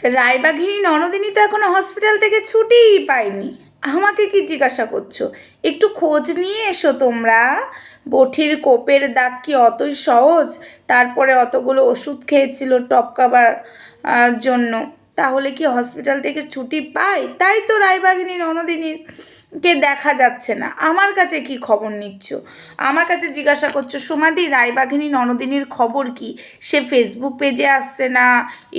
রায়বাঘিনী ননদিনী তো এখনও হসপিটাল থেকে ছুটিই পায়নি। আমাকে কি জিজ্ঞাসা করছ? একটু খোঁজ নিয়ে এসো তোমরা। বঠির কোপের দাগ কি অতই সহজ? তারপরে অতগুলো ওষুধ খেয়েছিল টপকাবার জন্য। তাহলে কি হসপিটাল থেকে ছুটি পায় তাই তো রায়বাঘিনী ননদিনীর কে দেখা যাচ্ছে না। আমার কাছে কি খবর নিচ্ছ? আমার কাছে জিজ্ঞাসা করছ, সোমাদি রায়বাঘিনী ননদিনীর খবর কি? সে ফেসবুক পেজে আসছে না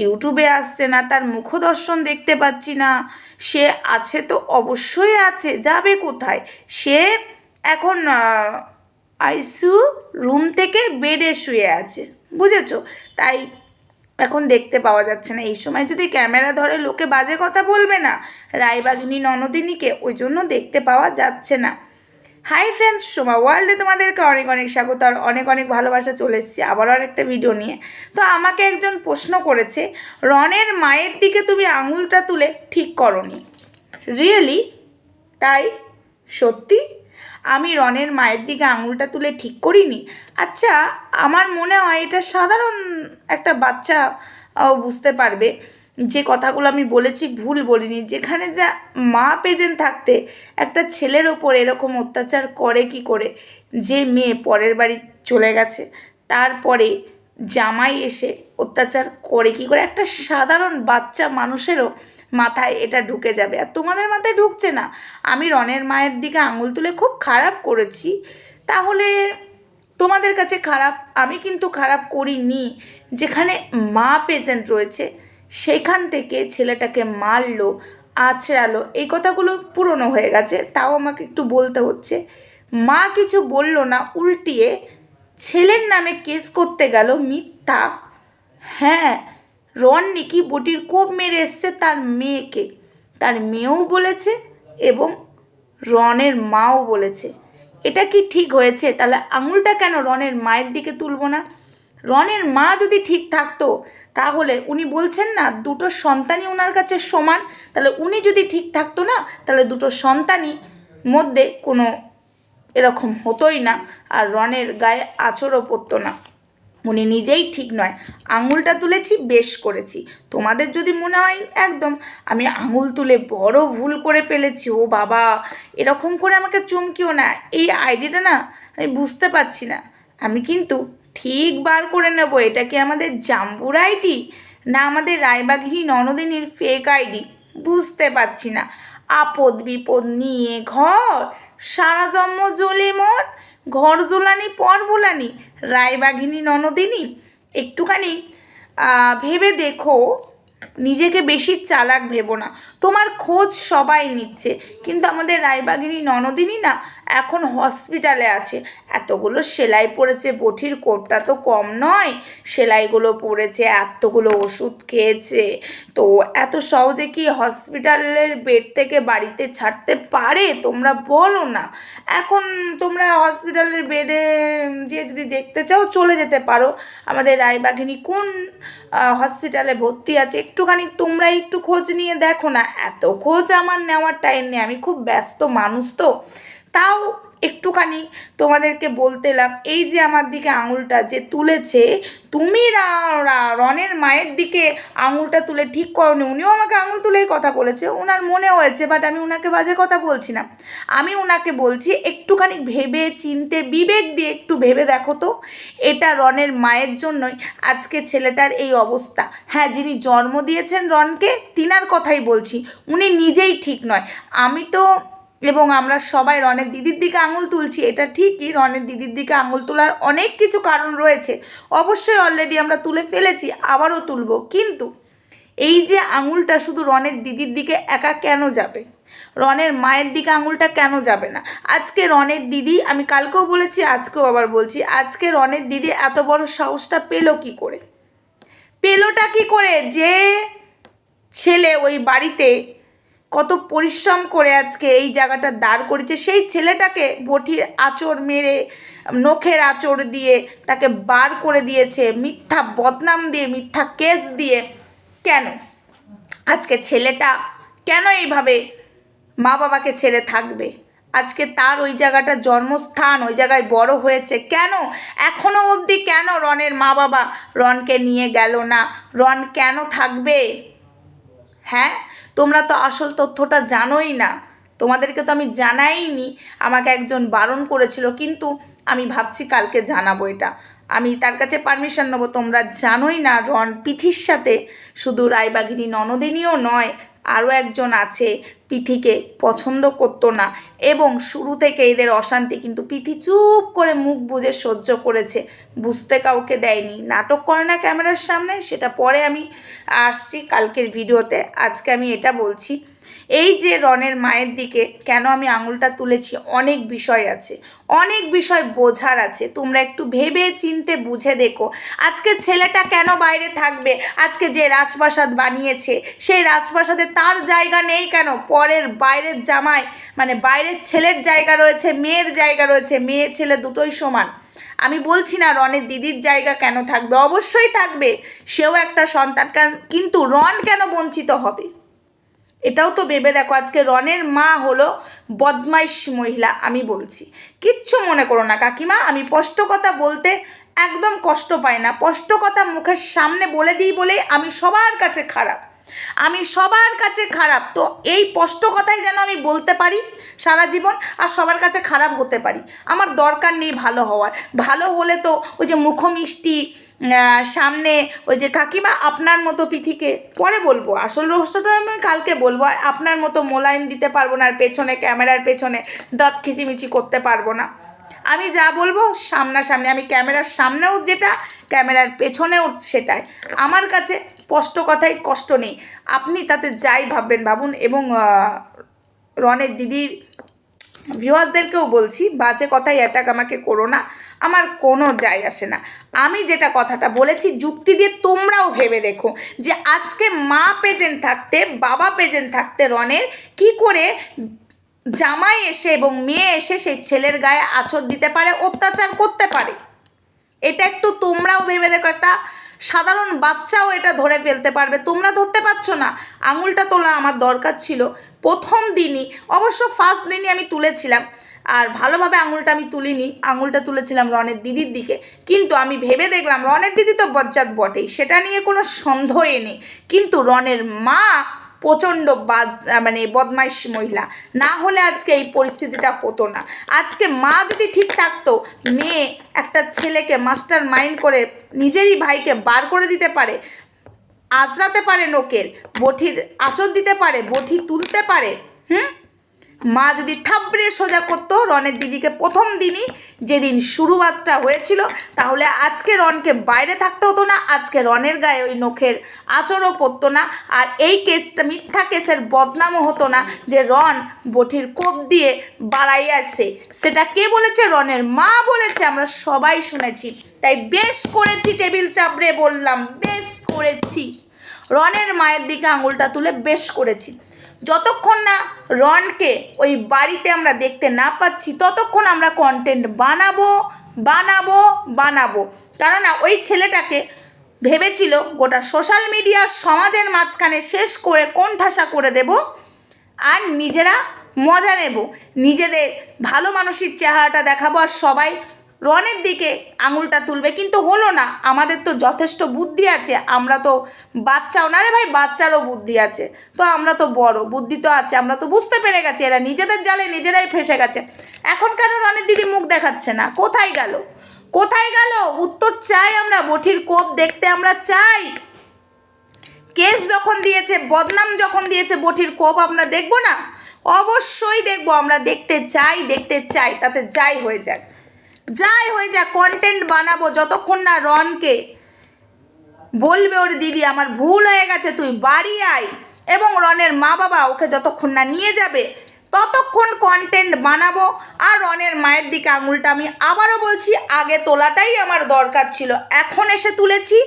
ইউটিউবে আসছে না, তার মুখদর্শন দেখতে পাচ্ছি না। সে আছে তো অবশ্যই আছে, যাবে কোথায়? সে এখন আইসিউ রুম থেকে বেডে শুয়ে আছে, বুঝেছ? তাই এখন দেখতে পাওয়া যাচ্ছে না। এই সময় যদি ক্যামেরা ধরে লোকে বাজে কথা বলবে না, রায়বাগিনী ননদিনীকে ওই জন্য দেখতে পাওয়া যাচ্ছে না। হাই ফ্রেন্ডস সোমা ওয়ার্ল্ডে তোমাদেরকে অনেক অনেক স্বাগত আর অনেক অনেক ভালোবাসা চলে এসেছি আবারও আরেকটা ভিডিও নিয়ে। তো আমাকে একজন প্রশ্ন করেছে, রনের মায়ের দিকে তুমি আঙুলটা তুলে ঠিক করনি। রিয়েলি তাই? সত্যি? আমি রনের মায়ের দিকে আঙুলটা তুলে ঠিক করিনি। আচ্ছা আমার মনে হয় এটা সাধারণ একটা বাচ্চা বুঝতে পারবে। যে কথাগুলো আমি বলেছি ভুল বলিনি। যেখানে যা মা পেজেন্ট থাকতে একটা ছেলের ওপর এরকম অত্যাচার করে কি করে? যে মেয়ে পরের বাড়ি চলে গেছে, তারপরে জামাই এসে অত্যাচার করে কি করে? একটা সাধারণ বাচ্চা মানুষেরও মাথায় এটা ঢুকে যাবে। আর তোমাদের মাথায় ঢুকছে না। আমি রনের মায়ের দিকে আঙুল তুলে খুব খারাপ করেছি। তাহলে তোমাদের কাছে খারাপ, আমি কিন্তু খারাপ করিনি। যেখানে মা প্রেজেন্ট রয়েছে, সেখান থেকে ছেলেটাকে মারলো, আছড়ালো। এই কথাগুলো পুরনো হয়ে গেছে, তাও আমাকে একটু বলতে হচ্ছে। মা কিছু বলল না, উল্টিয়ে ছেলের নামে কেস করতে গেল মিথ্যা। হ্যাঁ রন নাকি বটির কোপ মেরে এসছে তার মেয়েকে। তার মেয়েও বলেছে এবং রনের মাও বলেছে। এটা কি ঠিক হয়েছে? তাহলে আঙুলটা কেন রনের মায়ের দিকে তুলবো না? রনের মা যদি ঠিক থাকতো, তাহলে উনি বলছেন না, দুটো সন্তানই ওনার কাছে সমান। তাহলে উনি যদি ঠিক থাকতো না, তাহলে দুটো সন্তানই মধ্যে কোনো এরকম হতোই না, আর রনের গায়ে আচরও পড়তো না। উনি নিজেই ঠিক নয়। আঙুলটা তুলেছি, বেশ করেছি। তোমাদের যদি মনে হয়, একদম। আমি আঙুল তুলে বড় ভুল করে ফেলেছি, ও বাবা। এরকম করে আমাকে চমকিও না। এই আইডিটা না, আমি বুঝতে পারছি না। আমি কিন্তু ঠিক বার করে নেব। এটা কি আমাদের জাম্বুর আইডি? না আমাদের রায়বাঘিনী ননদিনীর ফেক আইডি? বুঝতে পারছি না। আপদ বিপদ নিয়ে ঘর, সারা জন্ম জ্বলে মর ঘর জ্বলানি পর ভোলানি রায়বাঘিনী, ননদিনী, একটুখানি ভেবে দেখো, নিজেকে বেশি চালাক ভেবো না। তোমার খোঁজ সবাই নিচ্ছে, কিন্তু আমাদের রায়বাগিনী ননদিনী না এখন হসপিটালে আছে। এতগুলো সেলাই পড়েছে, বঠির কোটটা তো কম নয়। সেলাইগুলো পড়েছে, এতগুলো ওষুধ খেয়েছে। তো এত সহজে কি হসপিটালের বেড থেকে বাড়িতে ছাড়তে পারে? তোমরা বলো না। এখন তোমরা হসপিটালের বেডে যে যদি দেখতে চাও, চলে যেতে পারো। আমাদের রায়বাঘিনী কোন হসপিটালে ভর্তি আছে? একটুখানি তোমরা একটু খোঁজ নিয়ে দেখো না। এত খোঁজ আমার নেওয়ার টাইম নেই। আমি খুব ব্যস্ত মানুষ তো। তাও একটুখানি তোমাদেরকে বলতে এলাম, এই যে আমার দিকে আঙুলটা যে তুলেছে, তুমি রনের মায়ের দিকে আঙুলটা তুলে ঠিক করনি, উনিও আমাকে আঙুল তুলেই কথা বলেছে ওনার মনে হয়েছে বাট আমি ওনাকে বাজে কথা বলছি না। আমি ওনাকে বলছি, একটুখানি ভেবে, চিনতে, বিবেক দিয়ে একটু ভেবে দেখো তো, এটা রনের মায়ের জন্যই আজকে ছেলেটার এই অবস্থা। হ্যাঁ যিনি জন্ম দিয়েছেন রনকে, তিনার কথাই বলছি, উনি নিজেই ঠিক নয়। আমি তো এবং আমরা সবাই রনের দিদির দিকে আঙুল তুলছি, এটা ঠিকই রনের দিদির দিকে আঙুল তোলার অনেক কিছু কারণ রয়েছে, অবশ্যই অলরেডি আমরা তুলে ফেলেছি, আবারও তুলব, কিন্তু এই যে আঙুলটা শুধু রনের দিদির দিকে একা কেন যাবে? রনের মায়ের দিকে আঙুলটা কেন যাবে না? আজকে রনের দিদি, আমি কালকেও বলেছি, আজকেও আবার বলছি, আজকে রনের দিদি এত বড় সাহসটা পেল কি করে? পেলোটা কি করে? যে ছেলে ওই বাড়িতে কত পরিশ্রম করে আজকে এই জায়গাটা দাঁড় করেছে সেই ছেলেটাকে বটির আঁচড় মেরে, নখের আঁচড় দিয়ে তাকে বার করে দিয়েছে, মিথ্যা বদনাম দিয়ে, মিথ্যা কেস দিয়ে। কেন? আজকে ছেলেটা কেন এইভাবে মা বাবাকে ছেড়ে থাকবে? আজকে তার ওই জায়গাটা জন্মস্থান, ওই জায়গায় বড় হয়েছে। কেন? এখনও অবধি কেন রনের মা বাবা রনকে নিয়ে গেল না? রন কেন থাকবে? হ্যাঁ? তোমরা তো আসল তথ্যটা জানোই না। তোমাদেরকে তো আমি জানাইনি, আমাকে একজন বারণ করেছিল, কিন্তু আমি ভাবছি কালকে জানাব এটা। আমি তার কাছে পারমিশন নেব, তোমরা জানোই না রন পিথির সাথে। শুধু রায়বাঘিনী ননদিনীও নয়, আরও একজন আছে পিথিকে পছন্দ করতো না এবং শুরু থেকে এদের অশান্তি কিন্তু পিথি চুপ করে মুখ বুঝে সহ্য করেছে। বুঝতে কাউকে দেয়নি। নাটক করে না ক্যামেরার সামনে, সেটা পরে আমি আসছি কালকের ভিডিওতে। আজকে আমি এটা বলছি। এই যে রনের মায়ের দিকে কেন আমি আঙুলটা তুলেছি, অনেক বিষয় আছে, অনেক বিষয় বোঝার আছে। তোমরা একটু ভেবে চিনতে বুঝে দেখো, আজকে ছেলেটা কেন বাইরে থাকবে? আজকে যে রাজপ্রাসাদ বানিয়েছে, সেই রাজপ্রাসাদে তার জায়গা নেই কেন? পরের বাইরের জামাই মানে বাইরের ছেলের জায়গা রয়েছে, মেয়ের জায়গা রয়েছে, মেয়ে ছেলে দুটোই সমান। আমি বলছি না রনের দিদির জায়গা কেন থাকবে? অবশ্যই থাকবে, সেও একটা সন্তান কিন্তু রন কেন বঞ্চিত হবে? এটাও তো ভেবে দেখো, আজকে রনের মা হলো বদমাইশ মহিলা, আমি বলছি। কিচ্ছু মনে করো না কাকিমা, আমি স্পষ্ট কথা বলতে একদম কষ্ট পাই না। স্পষ্ট কথা মুখের সামনে বলে দিই বলেই আমি সবার কাছে খারাপ। আমি সবার কাছে খারাপ। তো এই স্পষ্ট কথাই যেন আমি বলতে পারি সারা জীবন, আর সবার কাছে খারাপ হতে পারি। আমার দরকার নেই ভালো হওয়ার। ভালো হলে তো ওই যে মুখমিষ্টি সামনে ওই যে কাকিমা আপনার মতো পিথিকে, পরে বলব। আসল রহস্যটা আমি কালকে বলব। আপনার মতো মোলায়েম দিতে পারব না, আর পেছনে, ক্যামেরার পেছনে দাঁত খিচিমিচি করতে পারব না। আমি যা বলব সামনাসামনি, আমি ক্যামেরার সামনেও যেটা, ক্যামেরার পেছনেও সেটাই। আমার কাছে স্পষ্ট কথাই কষ্ট নেই। আপনি তাতে যাই ভাববেন ভাবুন, এবং রনের দিদির ভিউয়ার্সদেরকেও বলছি, বাজে কথাই অ্যাটাক আমাকে করো না। আমার কোনো যায় আসে না। আমি যেটা কথাটা বলেছি, যুক্তি দিয়ে তোমরাও ভেবে দেখো যে আজকে মা প্রেজেন্ট থাকতে, বাবা প্রেজেন্ট থাকতে রনের কি করে জামাই এসে এবং মেয়ে এসে সেই ছেলের গায়ে আছর দিতে পারে, অত্যাচার করতে পারে। এটা একটু তোমরাও ভেবে দেখো, একটা সাধারণ বাচ্চাও এটা ধরে ফেলতে পারবে। তোমরা ধরতে পারছ না, আঙুলটা তোলা আমার দরকার ছিল। প্রথম দিনই, অবশ্য ফার্স্ট দিনই আমি তুলেছিলাম। আর ভালোভাবে আঙুলটা আমি তুলিনি। আঙুলটা তুলেছিলাম রনের দিদির দিকে। কিন্তু আমি ভেবে দেখলাম রনের দিদি তো বজ্জাত বটেই। সেটা নিয়ে কোনো সন্দেহই নেই। কিন্তু রনের মা প্রচণ্ড বাদ মানে বদমাইশ মহিলা। না হলে আজকে এই পরিস্থিতিটা হতো না। আজকে মা যদি ঠিক থাকতো, মেয়ে একটা ছেলেকে মাস্টার মাইন্ড করে নিজেরই ভাইকে বার করে দিতে পারে, আঁচড়াতে পারে নোকের, বঠির আঁচড় দিতে পারে, বঠি তুলতে পারে, হুম? মা যদি থাবড়ে সোজা করতো রনের দিদিকে প্রথম দিনই যেদিন শুরুবাতটা হয়েছিল, তাহলে আজকে রনকে বাইরে থাকতে হতো না, আজকে রনের গায়ে ওই নখের আচরও পড়তো না, আর এই কেসটা, মিথ্যা কেসের বদনামও হতো না যে রন বঠির কোপ দিয়ে বাড়াই আসছে সেটা কে বলেছে? রনের মা বলেছে, আমরা সবাই শুনেছি। তাই বেশ করেছি টেবিল চাপড়ে বললাম, বেশ করেছি। রনের মায়ের দিকে আঙুলটা তুলে বেশ করেছি। যতক্ষণ না রনকে ওই বাড়িতে আমরা দেখতে না পাচ্ছি, ততক্ষণ আমরা কন্টেন্ট বানাবো বানাবো বানাবো। কেননা ওই ছেলেটাকে ভেবেছিল গোটা সোশ্যাল মিডিয়া সমাজের মাঝখানে শেষ করে কোণঠাসা করে দেব আর নিজেরা মজা নেব। নিজেদের ভালো মানুষের চেহারাটা দেখাবো আর সবাই রনের দিকে আঙুলটা তুলবে, কিন্তু হলো না। আমাদের তো যথেষ্ট বুদ্ধি আছে, আমরা তো বাচ্চাও না রে ভাই, বাচ্চারও বুদ্ধি আছে। তো আমরা তো বড়, বুদ্ধি তো আছে, আমরা তো বুঝতে পেরে গেছি, এরা নিজেদের জালে নিজেরাই ফেসে গেছে। এখন কেন রনের দিদি মুখ দেখাচ্ছে না? কোথায় গেল? কোথায় গেল? উত্তর চাই আমরা বঠির কোপ দেখতে আমরা চাই। কেস যখন দিয়েছে, বদনাম যখন দিয়েছে বঠির কোপ আমরা দেখব না? অবশ্যই দেখব, আমরা দেখতে চাই দেখতে চাই, তাতে যাই হয়ে যাক। যাই হয়ে যাক কন্টেন্ট বানাবো যতক্ষণ না রনকে। বলবে ওর দিদি, আমার ভুল হয়ে গেছে, তুই বাড়ি আয়। এবং রনের মা বাবা ওকে যতক্ষণ না নিয়ে যাবে, ততক্ষণ কন্টেন্ট বানাবো। আর রনের মায়ের দিকে আঙুলটা আমি আবারও বলছি, আগে তোলাটাই আমার দরকার ছিল, এখন এসে তুলেছি।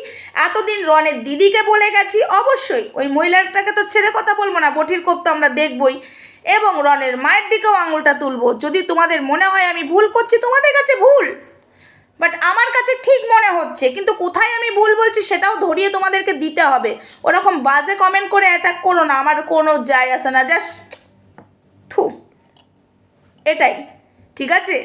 এতদিন রনের দিদিকে বলে গেছি, অবশ্যই। ওই মহিলাটাকে তো ছেড়ে কথা বলব না, বটির কোপ তো আমরা দেখবই। এবং রনের মায়ের দিকেও আঙুলটা তুলবো। যদি তোমাদের মনে হয় আমি ভুল করছি, তোমাদের কাছে ভুল। বাট আমার কাছে ঠিক মনে হচ্ছে, কিন্তু কোথায় আমি ভুল বলছি সেটাও ধরিয়ে তোমাদেরকে দিতে হবে। ওরকম বাজে কমেন্ট করে অ্যাটাক করো না, আমার কোনো যায় আসে না। জাস্ট থু, এটাই, ঠিক আছে?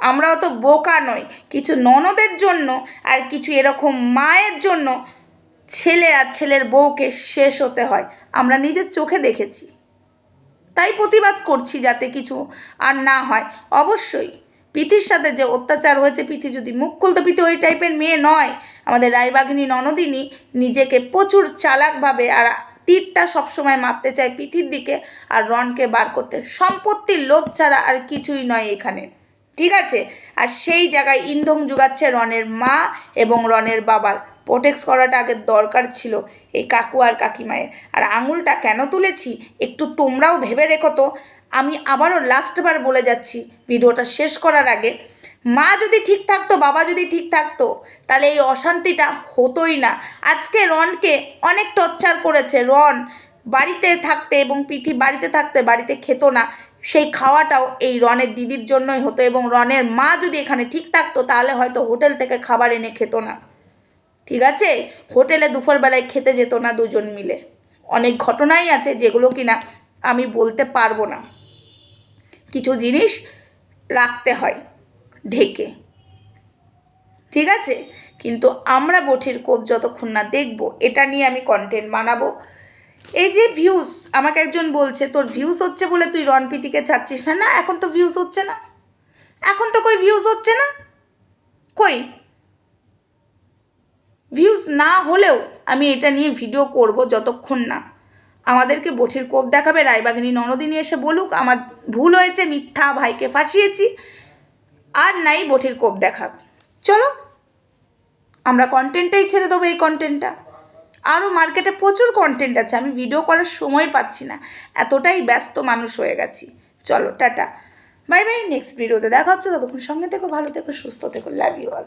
আমরাও তো বোকা নই। কিছু ননদের জন্য আর কিছু এরকম মায়ের জন্য ছেলে আর ছেলের বউকে শেষ হতে হয়। আমরা নিজের চোখে দেখেছি। তাই প্রতিবাদ করছি যাতে কিছু আর না হয়। অবশ্যই পিথির সাথে যে অত্যাচার হয়েছে পিথি যদি মুখ খুলতো পিথি ওই টাইপের মেয়ে নয়। আমাদের রায়বাঘিনী ননদিনী নিজেকে প্রচুর চালাকভাবে আর তীরটা সবসময় মারতে চায় পিথির দিকে আর রনকে বার করতে। সম্পত্তির লোভ ছাড়া আর কিছুই নয় এখানে। ঠিক আছে? আর সেই জায়গায় ইন্ধন যোগাচ্ছে রনের মা এবং রনের বাবার। প্রোটেক্ট করাটা আগে দরকার ছিল এই কাকু আর কাকিমায়ের। আর আঙুলটা কেন তুলেছি একটু তোমরাও ভেবে দেখো তো। আমি আবারও লাস্টবার বলে যাচ্ছি ভিডিওটা শেষ করার আগে। মা যদি ঠিক থাকতো, বাবা যদি ঠিক থাকতো, তাহলে এই অশান্তিটা হতোই না। আজকে রনকে অনেক টর্চার করেছে। রন বাড়িতে থাকতে এবং পিঠি বাড়িতে থাকতে বাড়িতে খেত না। সেই খাওয়াটাও এই রনের দিদির জন্যই হতো এবং রনের মা যদি এখানে ঠিক থাকতো, তাহলে হয়তো হোটেল থেকে খাবার এনে খেত না। ঠিক আছে? হোটেলে দুপুরবেলায় খেতে যেত না দুজন মিলে। অনেক ঘটনাই আছে যেগুলো কিনা আমি বলতে পারব না। কিছু জিনিস রাখতে হয় ঢেকে। ঠিক আছে? কিন্তু আমরা বঠির কোপ যতক্ষণ না দেখব, এটা নিয়ে আমি কন্টেন্ট বানাবো। এই যে ভিউজ আমাকে একজন বলছে, তোর ভিউজ হচ্ছে বলে তুই রনপিতিকে ছাড়ছিস না? না, এখন তো ভিউজ হচ্ছে না। এখন তো কই ভিউজ হচ্ছে না? কই? ভিউজ না হলেও আমি এটা নিয়ে ভিডিও করব যতক্ষণ না। আমাদেরকে বঠির কোপ দেখাবে রায়বাগিনী ননদিনী এসে বলুক, আমার ভুল হয়েছে, মিথ্যা ভাইকে ফাঁসিয়েছি, আর নাই বঠির কোপ দেখাক। চলো, আমরা কন্টেন্টটাই ছেড়ে দেবো এই কন্টেন্টটা আরও মার্কেটে প্রচুর কন্টেন্ট আছে, আমি ভিডিও করার সময় পাচ্ছি না। এতটাই ব্যস্ত মানুষ হয়ে গেছি। চলো, টাটা। বাই বাই নেক্সট ভিডিওতে দেখা হচ্ছে। ততক্ষণ সঙ্গে থেকো, ভালো থেকো, সুস্থ থেকো লাভ ইউ অল